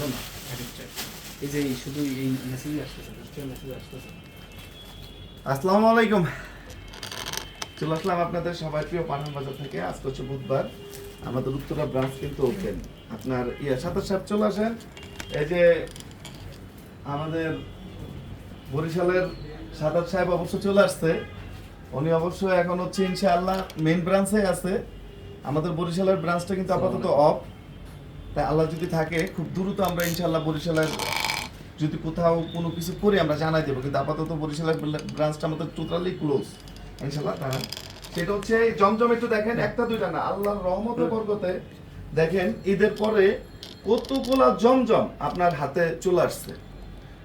ভালো না এই যে শুধু এই মেসেজ আসতেছে মেসেজ আসতেছে। আসসালামু আলাইকুম। চলে আসলাম আপনাদের সবার প্রিয় পাঠান বাজার থেকে। আজকে হচ্ছে বুধবার। আমাদের উত্তরা ব্রাঞ্চ কিন্তু ওপেন আপনার ইয়া সাতাশ সাহেব চলে আসেন। এই যে আমাদের বরিশালের সাতাশ সাহেব অবশ্য চলে আসছে। উনি অবশ্য এখন হচ্ছে ইনশাআল্লাহ মেইন ব্রাঞ্চে আছে। আমাদের বরিশালের ব্রাঞ্চটা কিন্তু আপাতত অফ তাই আল্লাহ যদি থাকে, খুব দ্রুত আমরা ইনশাল্লাহ বরিশালের যদি কোথাও কোনো কিছু করি, আমরা জানাই দেবো। কিন্তু আপাতত বরিশালের ব্রাঞ্চটা আমাদের টোটালি ক্লোজ ইনশাল্লাহ তারা। সেটা হচ্ছে জমজম একটু দেখেন, একটা, দুইটা না, আল্লাহর রহমতের বরকতে দেখেন, ঈদের পরে কতগুলা জমজম আপনার হাতে চলে আসছে।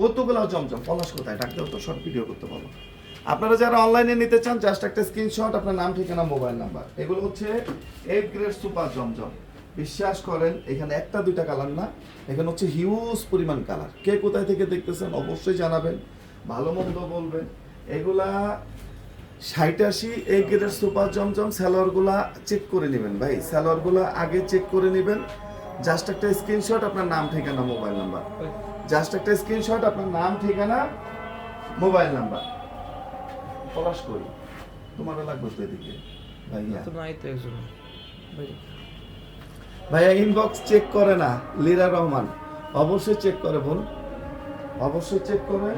কতগুলা জমজম, পলাশ কোথায়? ডাক্তার তো শর্ট ভিডিও করতে বলো। আপনারা যারা অনলাইনে নিতে চান জাস্ট একটা স্ক্রিনশট আপনার নাম, ঠিকানা মোবাইল নাম্বার এগুলো হচ্ছে এ গ্রেড সুপার জমজম। বিশ্বাস করেন, এখানে একটা, দুইটা কালার না, এখানে হচ্ছে হিউজ পরিমাণ কালার কে কোথায় থেকে দেখতেছেন অবশ্যই জানাবেন, ভালো মন্দ বলবেন। এগুলা ষাট এই গ্রেডের সুপার জমজম স্যালোয়ারগুলা চেক করে নেবেন ভাই। স্যালোয়ারগুলা আগে চেক করে নেবেন। জাস্ট একটা স্ক্রিনশট আপনার নাম, ঠিকানা মোবাইল নাম্বার জাস্ট একটা স্ক্রিনশট আপনার নাম, ঠিকানা মোবাইল নাম্বার পলাশ করি। তোমারও লাগবে তো এদিকে। ভাইয়া। তো নাই তো একজন ভাইয়া ইনবক্স চেক করে না, লীরা রহমান। অবশ্যই চেক করে বোন। অবশ্যই চেক করে।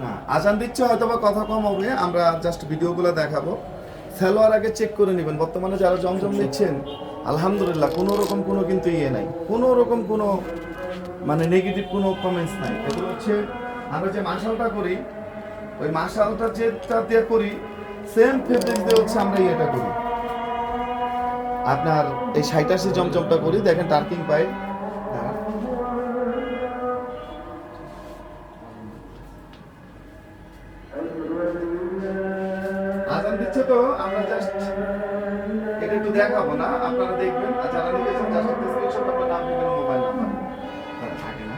না, আজান দিচ্ছে হয়তো বা কথা কম হবে, আমরা জাস্ট ভিডিওগুলো দেখাবো। সালোয়ার আগে চেক করে নেবেন, বর্তমানে যারা জমজম নিচ্ছেন, আলহামদুলিল্লাহ, কোনো রকম কোনো কিন্তু ইয়ে নাই। কোনো রকম কোনো মানে নেগেটিভ কোনো কমেন্টস নাই। এগুলো হচ্ছে, আমরা যে মাসালটা করি, ওই মাসালটা যেটা দিয়ে করি সেম ফেব্রিক দিয়ে হচ্ছে আমরা ইয়েটা করি। আপনার এই সাইটাসি জমজমটা করি, দেখেন টার্কিং পাই। আজান দিচ্ছে তো, আমরা জাস্ট এটা একটু দেখাবো না, আপনারা দেখবেন। আর যারা চান জাস্ট একটা স্ক্রিনশট আপনার নাম ঠিকানা মোবাইল নাম্বার থাকে না।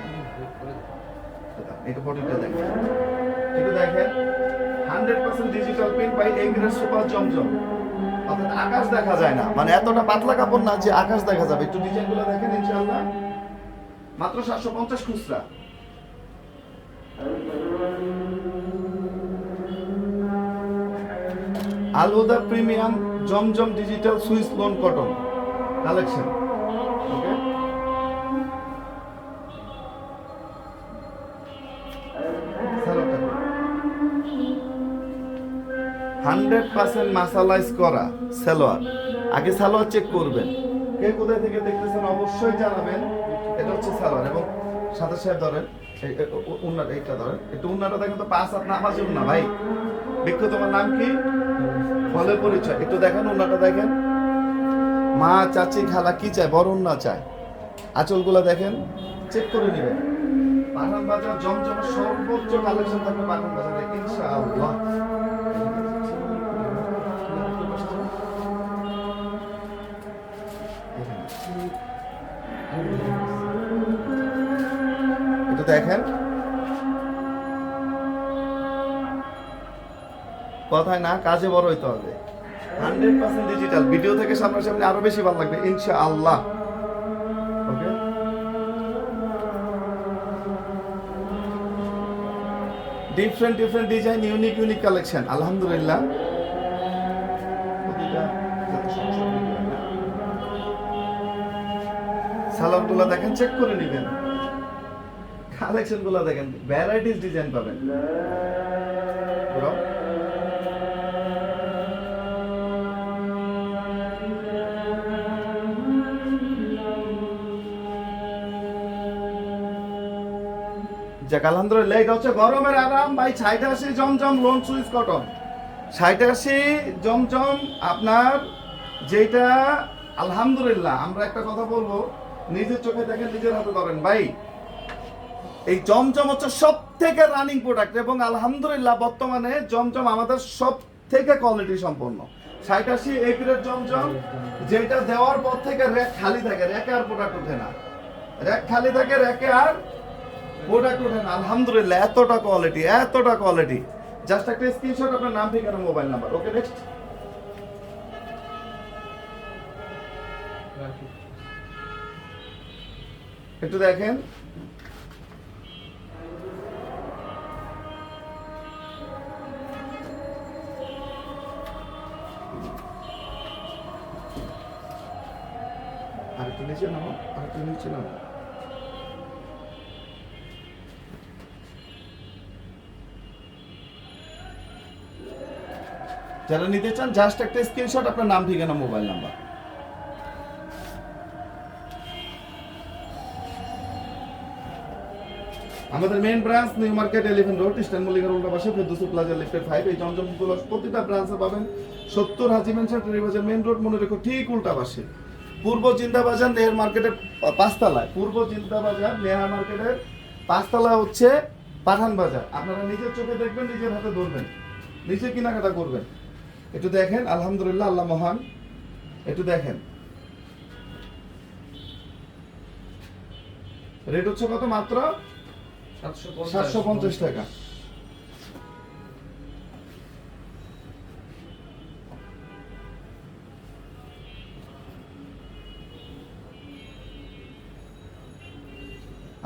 এটা ফটোটা দেখেন। একটু দেখেন। Hundred percent digital print by এগ্রেস super জমজম। অর্থাৎ আকাশ দেখা যায় না। মানে এতটা পাতলা কাপড় না যে আকাশ দেখা যাবে। একটু ডিজাইনগুলো দেখেন ইনশাআল্লাহ। মাত্র সাতশো পঞ্চাশ খুচরা। আলহুদা প্রিমিয়াম জমজম digital swiss lawn cotton collection percent মাসালাইজ করা সালোয়ার। আগে সালোয়ার চেক করবেন। কে কোথায় থেকে দেখতেছেন অবশ্যই জানাবেন। এটা হচ্ছে সালোয়ার এবং সাথে সাথে ধরেন। উন্নাটা, এইটা ধরেন। একটু উন্নাটা দেখেন তো, পাঁচ হাত নামাজ উন্না, ভাই। বিক্ষু তোমার নাম কি? ফলের পরিচয়। একটু দেখেন উন্নাটা দেখেন। মা, চাচি, খালা কি চায়? বড় উন্না চায়। আঁচলগুলো দেখেন। চেক করে নেবেন। পাঠান বাজার জমজমের সর্বোচ্চ কালেকশন থাকবে পাঠান বাজারে ইনশাআল্লাহ। একটু দেখেন। কথায় না, কাজে বড় হইতে হবে। হান্ড্রেড পার্সেন্ট ডিজিটাল ভিডিও থেকে সামনাসামনি আরও বেশি ভালো লাগবে ইনশা আল্লাহ okay? Different different design unique unique collection আলহামদুলিল্লাহ। সালোয়ারগুলো দেখেন চেক করে নেবেন। কালেকশনগুলো দেখেন ভ্যারাইটিস ডিজাইন পাবেন. যাক আলহামদুলিল্লাহ এটা হচ্ছে গরমের আরাম, ভাই ছাইটাশি জমজম লোন সুইচ কটন ছাইটাশি জমজম আপনার যেটা আলহামদুলিল্লাহ, আমরা একটা কথা বলব, নিজের চোখে দেখেন, নিজের হাতে ধরেন। ভাই এই জমজম হচ্ছে সব থেকে রানিং প্রোডাক্ট এবং আলহামদুলিল্লাহ বর্তমানে জমজম আমাদের সব থেকে কোয়ালিটি সম্পন্ন সাইটাশি গ্রেড জমজম, যেটা দেওয়ার পর থেকে র্যাক খালি থাকে র্যাকে আর প্রোডাক্ট ওঠে না। র্যাক খালি থাকে র্যাকে আর প্রোডাক্ট ওঠে না। আলহামদুলিল্লাহ, এতটা কোয়ালিটি এতটা কোয়ালিটি জাস্ট একটা স্ক্রিনশট আপনার নাম, ঠিকানা মোবাইল নাম্বার ওকে নেক্সট একটু দেখেন। নিচে নাও যারা নিতে চান জাস্ট একটা স্ক্রিনশট আপনার নাম, ঠিকানা মোবাইল নাম্বার আমাদের main branch new market eleven road eastern মল্লিকার উল্টা পাশে ফেরদৌসি প্লাজা লিফটেড ফাইভ এই জমজমগুলো প্রতিটা ব্রাঞ্চে পাবেন। সত্তর হাজি মেনশন মেইন রোড মনে রেখো, ঠিক উল্টা পাশে। পূর্ব চিন্তা বাজার নেহার মার্কেটের পাঁচতলায়। পূর্ব চিন্তা বাজার নেহার মার্কেটের পাঁচতলা হচ্ছে পাঠান বাজার। আপনারা নিজের চোখে দেখবেন নিজের হাতে ধরবেন। নিজে কেনাকাটা করবেন। একটু দেখেন আলহামদুলিল্লাহ আল্লাহ মহান। একটু দেখেন। রেট হচ্ছে কত মাত্র? সাতশো পঞ্চাশ টাকা।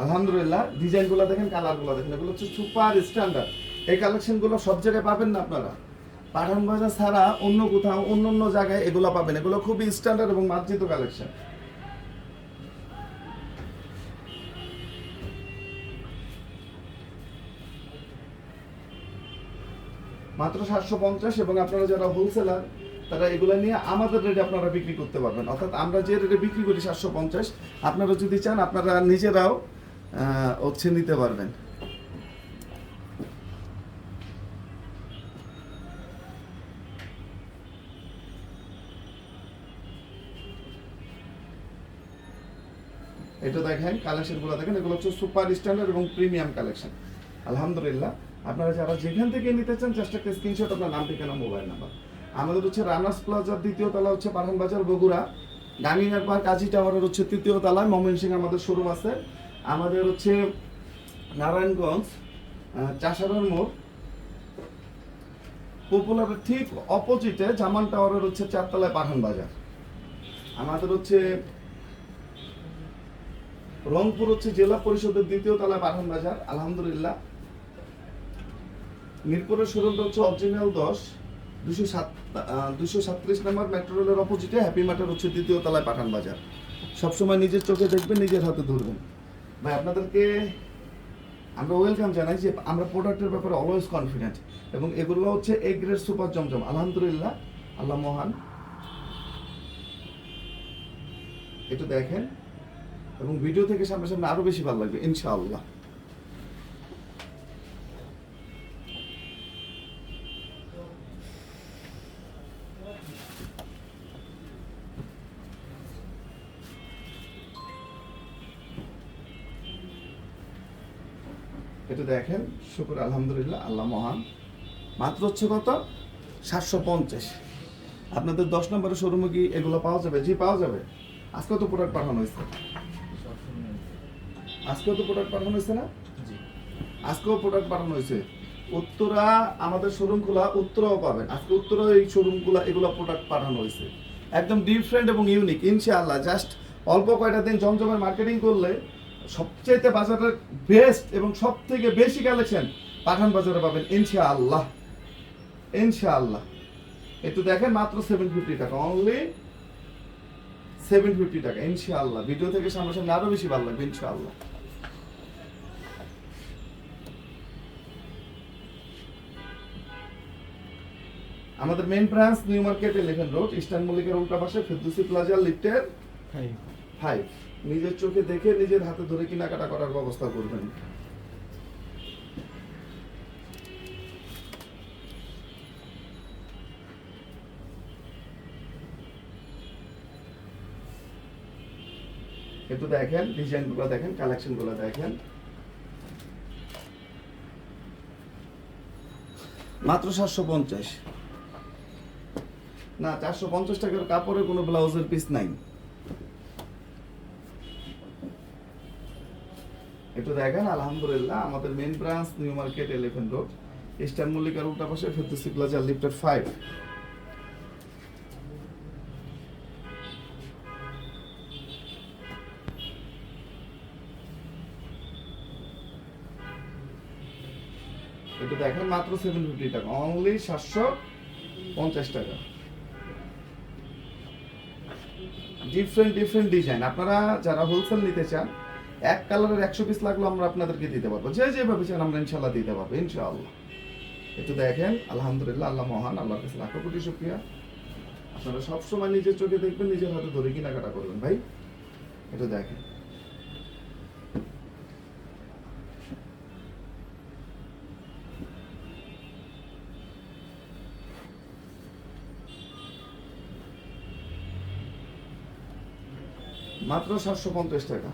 আলহামদুলিল্লাহ, ডিজাইনগুলো দেখেন, কালারগুলো দেখেন, এগুলো হচ্ছে সুপার স্ট্যান্ডার্ড। এই কালেকশনগুলো সব জায়গায় পাবেন না আপনারা? পাঠান বাজার ছাড়া অন্য কোথাও, অন্য অন্য জায়গায় এগুলো পাবেন। এগুলো খুবই স্ট্যান্ডার্ড এবং মার্জিত কালেকশন। মাত্র সাতশো পঞ্চাশ এবং আপনারা যারা হোলসেলার তারা এগুলো নিয়ে আমাদের রেটে আপনারা বিক্রি করতে পারবেন। অর্থাৎ আমরা যে রেটে বিক্রি করি সাতশো পঞ্চাশ, আপনারা যদি চান, আপনারা নিজেরাও হচ্ছে নিতে পারবেন। এটা দেখেন কালেকশনগুলো দেখেন, এগুলো হচ্ছে সুপার স্ট্যান্ডার্ড এবং প্রিমিয়াম কালেকশন আলহামদুলিল্লাহ, আপনারা যারা যেখান থেকে নিতে চান জাস্ট একটা স্ক্রিনশট আপনার নাম, ঠিকানা মোবাইল নাম্বার আমাদের হচ্ছে রানার্স প্লাজার দ্বিতীয় তলা হচ্ছে পাঠান বাজার বগুড়া। গাঙ্গিনার পার্ক কাজী টাওয়ারের হচ্ছে তৃতীয় তলায় ময়মনসিং আমাদের শোরুম আছে। আমাদের হচ্ছে নারায়ণগঞ্জ চাষারার মোড় পপুলারের ঠিক অপোজিটে জামান টাওয়ারের হচ্ছে চারতলায় পাঠান বাজার। আমাদের হচ্ছে রংপুর হচ্ছে জেলা পরিষদের দ্বিতীয় তলায় পাঠান বাজার, আলহামদুলিল্লাহ। মিরপুরের শোরুমটা হচ্ছে অরিজিনাল দশ, দুশো সাত দুশো সাতত্রিশ নম্বর মেট্রো রেলের অপোজিটে হ্যাপি মার্টের হচ্ছে দ্বিতীয় তলায় পাঠান বাজার। সবসময় নিজের চোখে দেখবেন, নিজের হাতে ধরবেন। ভাই, আপনাদেরকে আমরা ওয়েলকাম জানাই যে আমরা প্রোডাক্টের ব্যাপারে অলওয়েজ কনফিডেন্ট এবং এগুলো হচ্ছে এ গ্রেড সুপার জমজম, আলহামদুলিল্লাহ, আল্লাহ মহান। একটু দেখেন এবং ভিডিও থেকে সামনে সামনে আরও বেশি ভালো লাগবে, ইনশাআল্লাহ। দেখেন শুকুর আলহামদুলিল্লাহ আল্লাহ মহান। মাত্র হচ্ছে কত? সাতশো পঞ্চাশ। আপনাদের দশ নম্বরের শোরুমে কি এগুলো পাওয়া যাবে? জি পাওয়া যাবে। আজকে তো প্রোডাক্ট পাঠানো হয়েছে। আজকেও তো প্রোডাক্ট পাঠানো হয়েছে না? জি। আজকেও প্রোডাক্ট পাঠানো হয়েছে। উত্তরা আমাদের শোরুমগুলো উত্তরাও পাবেন। আজকে উত্তরা এই শোরুমগুলো এগুলো প্রোডাক্ট পাঠানো হয়েছে। একদম ডিফারেন্ট এবং ইউনিক ইনশাআল্লাহ। জাস্ট অল্প কয়টা দিন জমজমের মার্কেটিং করলে সবচেয়ে বাজারের বেস্ট এবং সব থেকে বেশি কালেকশন পাঠান বাজারে পাবেন ইনশাআল্লাহ। ইনশাআল্লাহ। একটু দেখেন মাত্র সেভেন ফিফটি টাকা অনলি সেভেন ফিফটি টাকা ইনশাআল্লাহ। ভিডিও থেকে সামনাসামনি আরও বেশি ভালো লাগবে ইনশাআল্লাহ। আমাদের main branch new market eleven road eastern মল্লিকের উল্টা পাশে ফেরদুসি প্লাজা লিফটের ফাইভ ফাইভ নিজের চোখে দেখে নিজের হাতে ধরে কেনাকাটা করার ব্যবস্থা করবেন। একটু দেখেন ডিজাইনগুলো দেখেন কালেকশনগুলো দেখেন। মাত্র সাতশো পঞ্চাশ। না চারশো পঞ্চাশ টাকার কাপড়ের কোনো ব্লাউজের পিস নাই। একটু দেখেন, আলহামদুলিল্লাহ, আমাদের main branch new market elephant road eastern মল্লিকার উল্টা পাশে ফেরদুসি প্লাজা লিফটার ফাইভ এটা দেখেন, মাত্র সেভেন ফিফটি টাকা অনলি সাতশো পঞ্চাশ টাকা। ডিফারেন্ট ডিফারেন্ট ডিজাইন আপনারা যারা হোলসেল নিতে চান এক কালারের একশো পিস লাগলেও আমরা আপনাদেরকে দিতে পারব। যে যেভাবে চান আমরা ইনশাল্লাহ দিতে পারব, ইনশাআল্লাহ। একটু দেখেন, আলহামদুলিল্লাহ, আল্লাহ মহান, আল্লাহর কাছে লাখো কোটি শুক্রিয়া। আপনারা সবসময় নিজের চোখে দেখবেন, নিজের হাতে ধরে কেনাকাটা করবেন। ভাই এটা দেখেন। মাত্র সাতশো পঞ্চাশ টাকা।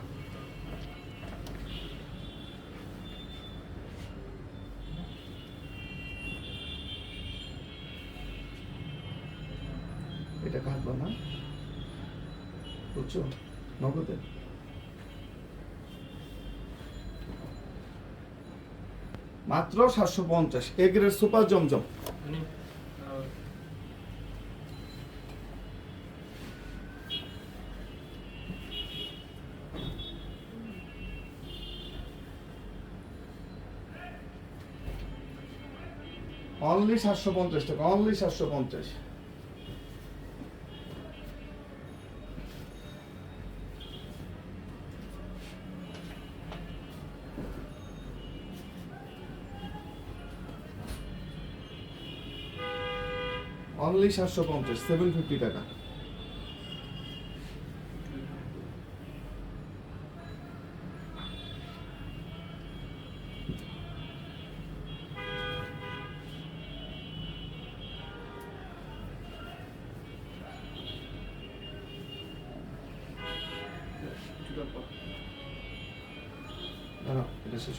মাত্র সাতশো পঞ্চাশ এগের সুপার জমজম। মানে অনলি সাতশো পঞ্চাশ টাকা অনলি সাতশো পঞ্চাশ। অনলি সাতশো পঞ্চাশ সেভেন ফিফটি টাকা। দাঁড়াও, এটা শেষ